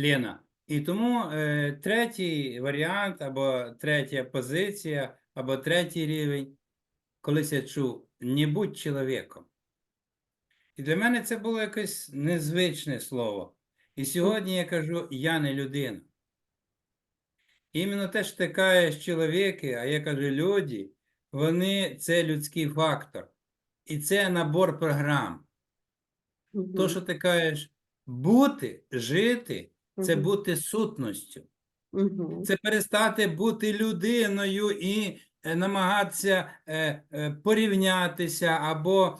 Лена. І тому е, третій варіант, або третя позиція, або третій рівень, колись я чув, не будь чоловіком. І для мене це було якесь незвичне слово. І сьогодні я кажу, я не людина. Іменно те, що ти кажеш чоловіки, а я кажу люди, вони це людський фактор. І це набор програм. Мгм. То, що ти кажеш, бути, жити, це Мгм. бути сутністю. Мгм. Це перестати бути людиною і е, намагатися е, е, порівнятися або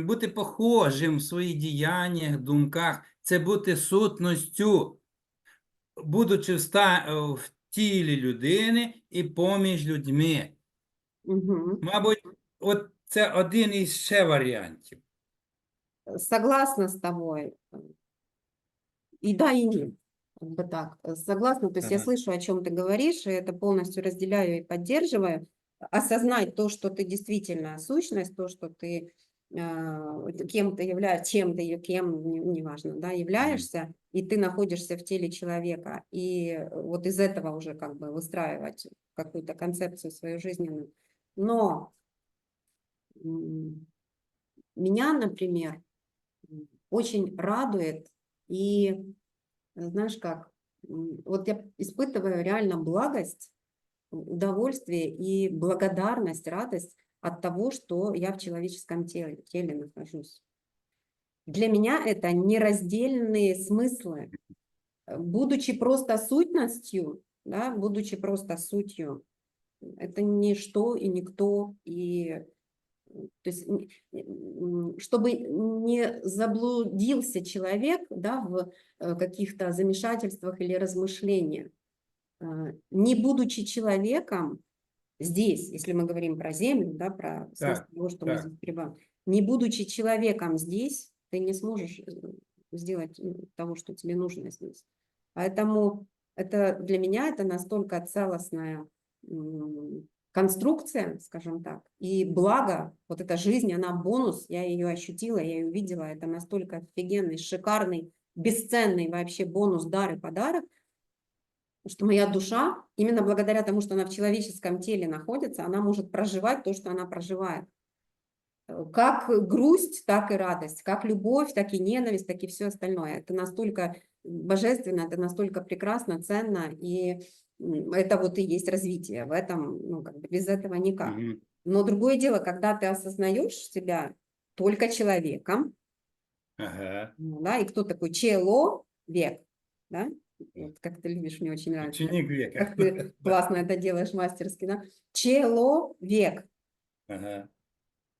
бути похожим в своїх діяннях, думках. Це бути сутністю, будучи в, тілі людини і поміж людьми. Мгм. Мабуть, от це один із ще варіантів. Согласна с тобой. И да, и нет. Как бы так. Э, Согласна, то есть я Ага. слышу, о чем ты говоришь, и это полностью разделяю и поддерживаю. Осознать то, что ты действительно сущность, то, что ты э, кем ты являешься, чем ты кем, не- неважно, да, являешься, и ты находишься в теле человека, и вот из этого уже как бы выстраивать какую-то концепцию свою жизненную. Но меня, например, очень радует и, знаешь как, вот я испытываю реально благость, удовольствие и благодарность, радость от того, что я в человеческом теле, теле нахожусь. Для меня это нераздельные смыслы. Э, Будучи просто сутностью, да, будучи просто сутью, это ничто и никто, и то есть, чтобы не заблудился человек да, в э, каких-то замешательствах или размышлениях, э, не будучи человеком здесь, если мы говорим про землю, да, про Так, того, что мы так. здесь пребываем, не будучи человеком здесь, ты не сможешь э, сделать м, того, что тебе нужно здесь. Поэтому это для меня это настолько целостная конструкция, скажем так, и благо, вот эта жизнь, она бонус, я ее ощутила, я ее увидела, это настолько офигенный, шикарный, бесценный вообще бонус, дар и подарок, что моя душа, именно благодаря тому, что она в человеческом теле находится, она может проживать то, что она проживает. Как грусть, так и радость, как любовь, так и ненависть, так и все остальное. Это настолько божественно, это настолько прекрасно, ценно, и это вот и есть развитие. В этом, ну, как бы без этого никак. Мгм. Но другое дело, когда ты осознаешь себя только человеком, Ага. ну, да, и кто такой человек, да, вот как ты любишь, мне очень нравится. Ученик века. Как ты классно это делаешь мастерски, да? Человек. Ага.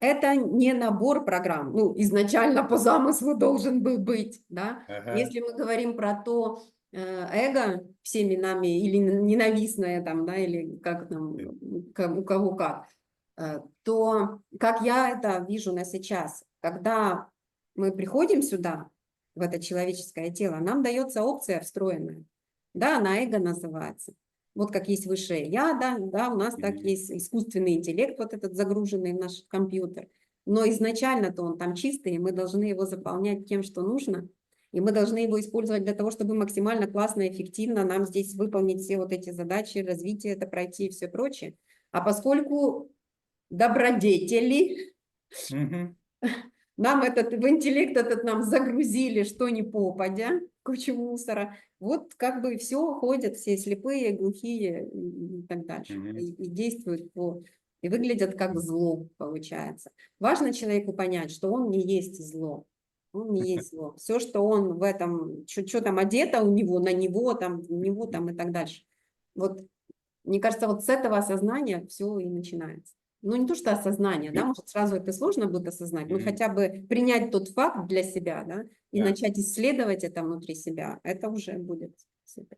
Это не набор программ. Ну, изначально по замыслу должен был быть, да? Ага. Если мы говорим про то, эго всеми нами или ненавистное там, да, или как там, у кого как, э, то как я это вижу на сейчас, когда мы приходим сюда, в это человеческое тело, нам дается опция встроенная, да, она эго называется. Вот как есть высшее я, да, да, у нас так есть искусственный интеллект, вот этот загруженный в наш компьютер. Но изначально-то он там чистый, и мы должны его заполнять тем, что нужно. И мы должны его использовать для того, чтобы максимально классно, эффективно нам здесь выполнить все вот эти задачи, развитие это пройти и все прочее. А поскольку добродетели, Мгм. нам этот, в интеллект этот нам загрузили, что не попадя, кучу мусора. Вот как бы все ходят, все слепые, глухие и и так дальше. Мгм. И, и действуют по... И выглядят как зло, получается. Важно человеку понять, что он не есть зло. Он не есть зло. Все, что он в этом, что там одето у него, на него, там, в него там и так дальше. Вот, мне кажется, вот с этого осознания все и начинается. Ну, не то, что осознание, да, Мгм. может, сразу это сложно будет осознать, но Мгм. хотя бы принять тот факт для себя, да, и Да. начать исследовать это внутри себя, это уже будет супер.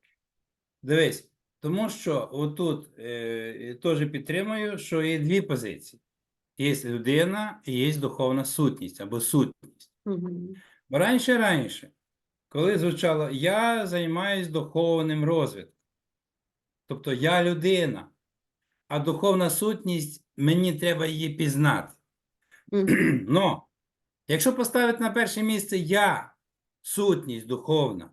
Дивись, тому що отут е, теж підтримую, що є дві позиції: є людина і є духовна сутність або сутність. Бо раніше раніше, коли звучало я займаюсь духовним розвитком, тобто я людина, а духовна сутність мені треба її пізнати. Мгм. Но якщо поставити на перше місце я, сутність духовна,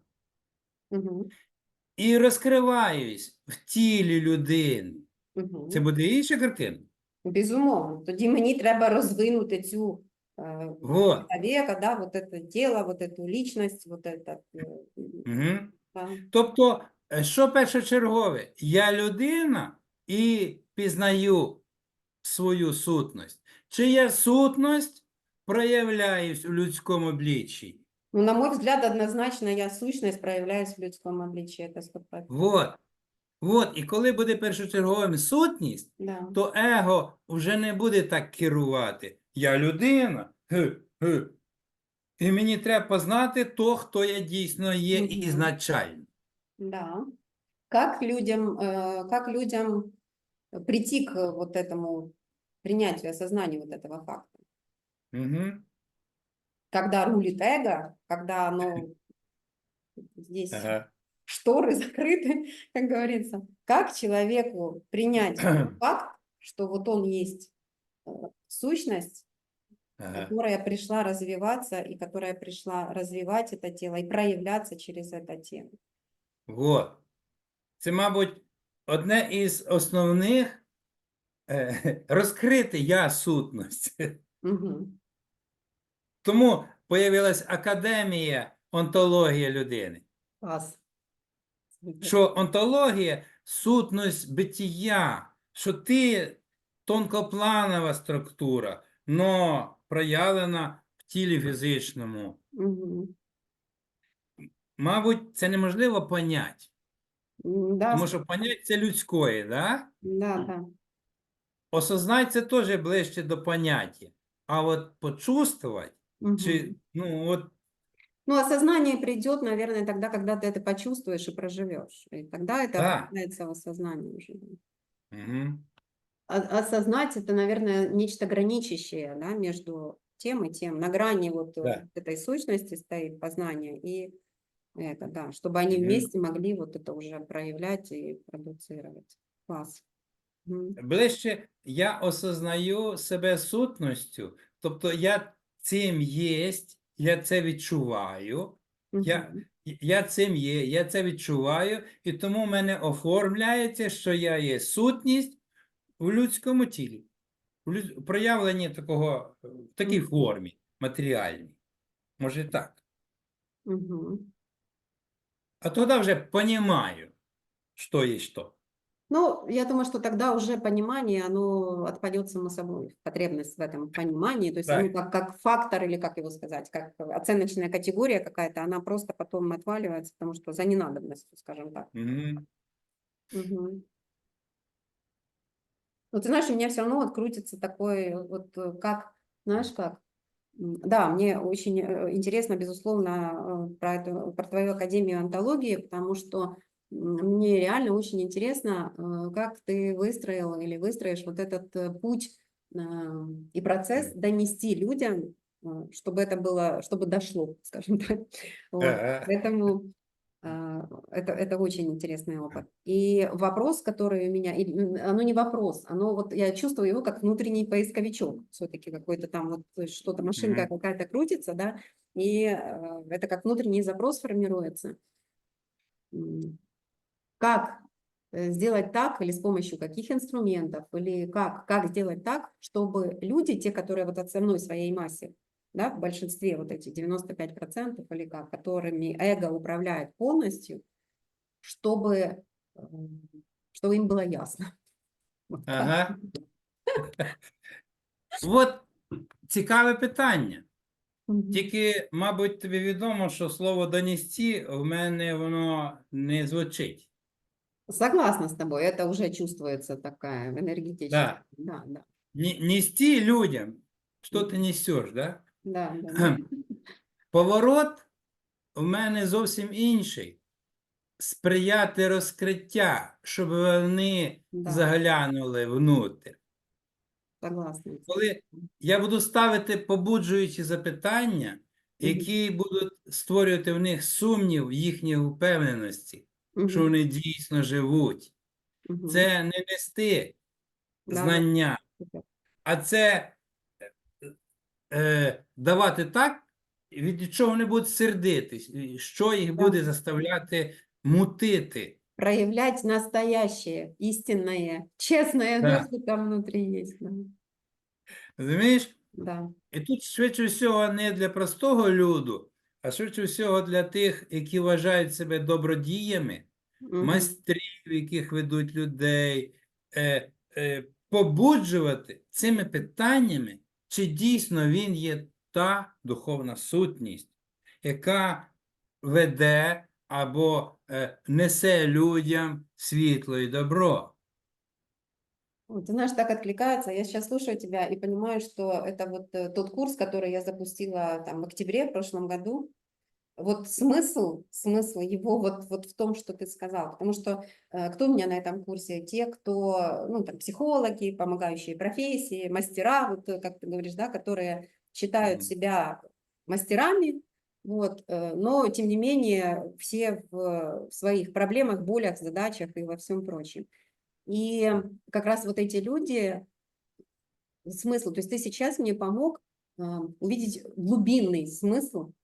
і розкриваюсь в тілі людини. Це буде інша картина. Безумовно. Тоді мені треба розвинути цю Вот. человека, да, вот это тело, вот эту личность, вот это. е, Угу. да. Тобто, е, що першочергове? Я людина і пізнаю свою сутність. Чи я сутність проявляюсь у людському обличчі? Ну, на мой взгляд, однозначно я сущность проявляюсь в людском обличии, это 100%. Вот. Вот. І коли буде першочерговим сутність, Да. то его вже не буде так керувати. Я людина. Ге, ге. І мені треба познати то, хто я дійсно є Мгм. ізначально. Да. Как людям, э, как людям прийти к вот этому принятию, осознанию вот этого факта? Угу. Когда рулит эго, когда оно здесь Ага. шторы закрыты, как говорится, как человеку принять тот факт, что вот он есть э, Сущность, Ага. которая пришла развиваться и которая пришла развивать это тело и проявляться через это тело. Вот. Це, мабуть, одне із основних е, розкрити я сутність. Мгм. Тому появилась академія онтологія людини. Класс. Що онтологія сутність битія, що ти тонкопланова структура, но проявлена в тілі фізичному. Мгм. Мабуть, це неможливо поняти, М, Да, тому що понять це людське, да? да, да. Осознать це теж ближче до поняття. А от почувствовать, чи, Мгм. ну, от, Ну, осознание придет, наверное, тогда, когда ты это почувствуешь и проживешь. И тогда это Да. оформляется в осознании уже. угу. А- Осознать это, наверное, нечто граничащее да, между тем и тем. На грани вот э, Да. этой сущности стоит познание и это, да, чтобы они Мгм. вместе могли вот это уже проявлять и продуцировать. Класс. Мгм. ближче я осознаю себе сутністю, тобто я цим єсть, я це відчуваю, Я- Мгм. я цим є, я це відчуваю, і тому в мене оформляється, що я є сутність у людському тілі, у люд... проявленні такого, е, в такій Мгм. формі матеріальній. Може так. Мгм. А тоді вже понімаю, що є що. Ну, я думаю, что тогда уже понимание, оно отпадет само собой, потребность в этом понимании, то есть оно Так. как, как фактор или как его сказать, как оценочная категория какая-то, она просто потом отваливается, потому что за ненадобностью, скажем так. Мгм. Мгм. Ну, ты знаешь, у меня все равно вот крутится такой, вот э, как, знаешь как, да, мне очень э, интересно, безусловно, э, про, эту, про твою Академию антологии, потому что мне реально очень интересно, э, как ты выстроил или выстроишь вот этот э, путь э, и процесс донести людям, э, чтобы это было, чтобы дошло, скажем так. Вот. Поэтому это, это очень интересный опыт. И вопрос, который у меня, и, оно не вопрос, оно вот я чувствую его как внутренний поисковичок, все-таки какой-то там вот э, что-то машинка Мгм. какая-то крутится, да, и э, это как внутренний запрос формируется. Как э, сделать так или с помощью каких инструментов, или как, как сделать так, чтобы люди, те, которые вот основной своей массе, да, в большинстве вот эти 95% или как, которыми эго управляет полностью, чтобы, м, чтобы им было ясно. Вот так. Ага. От цікаве питання. Мгм. Тільки, мабуть, тобі відомо, що слово донести в мене воно не звучить. Согласна с тобой, это уже чувствуется такая энергетическая. Да, да, Не- Нести людям, що ти несеш, да? Да, да, да. Поворот у мене зовсім інший. Сприяти розкриття, щоб вони Да. заглянули внутрь. Согласна. Коли я буду ставити побуджуючі запитання, які будуть створювати в них сумнів в їхній впевненості, що вони дійсно живуть. мгм. Це не нести Да, знання, а це е, давати так, від чого вони будуть сердитись, що їх буде заставляти мутити. Проявлять настоящее, истинное, честное, Да. там есть. Да. Розумієш? да. І тут швидше всього не для простого люду, а швидше всього для тих, які вважають себе добродіями, Мгм. майстрів, яких ведуть людей, е, е, побуджувати цими питаннями, чи дійсно він є та духовна сутність, яка веде або е, несе людям світло і добро. Вот, Ты знаешь, так откликается. Я сейчас слушаю тебя и понимаю, что это вот э, тот курс, который я запустила там в октябре в прошлом году. вот смысл, смысл его вот, вот в том, что ты сказал. Потому что э, кто у меня на этом курсе? Те, кто, ну, там, психологи, помогающие профессии, мастера, вот э, как ты говоришь, да, которые считают Мгм. себя мастерами, вот, э, но тем не менее все в в своих проблемах, болях, задачах и во всем прочем. И как раз вот эти люди, смысл, то есть ты сейчас мне помог а, увидеть глубинный смысл э,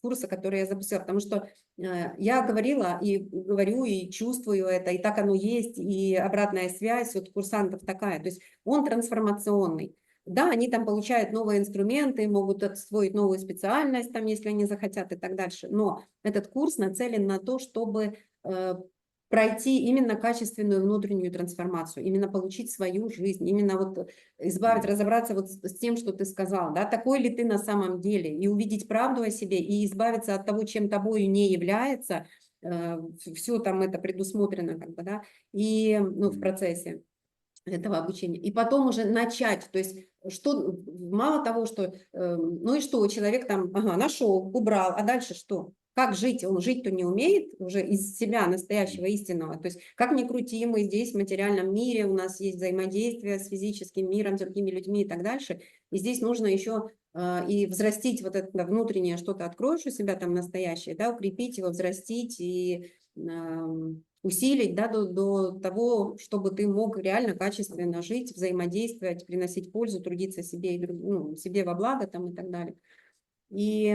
курса, который я запустила, потому что э, я говорила и говорю, и чувствую это, и так оно есть, и обратная связь от курсантов такая, то есть он трансформационный. Да, они там получают новые инструменты, могут освоить новую специальность, там, если они захотят и так дальше, но этот курс нацелен на то, чтобы э, пройти именно качественную внутреннюю трансформацию, именно получить свою жизнь, именно вот избавить, разобраться вот с тем, что ты сказал, да, такой ли ты на самом деле, и увидеть правду о себе, и избавиться от того, чем тобою не является, все там это предусмотрено, как бы, да, и, ну, в процессе этого обучения. И потом уже начать, то есть что, мало того, что, э, ну и что, человек там, ага, нашел, убрал, а дальше что? Как жить? Он жить-то не умеет уже из себя настоящего, истинного. То есть как ни крути, мы здесь в материальном мире, у нас есть взаимодействие с физическим миром, с другими людьми и так дальше. И здесь нужно еще а, и взрастить вот это внутреннее что-то, откроешь у себя там настоящее, да, укрепить его, взрастить и ам, усилить, да, до, до того, чтобы ты мог реально качественно жить, взаимодействовать, приносить пользу, трудиться себе, и ну, себе во благо там и так далее. И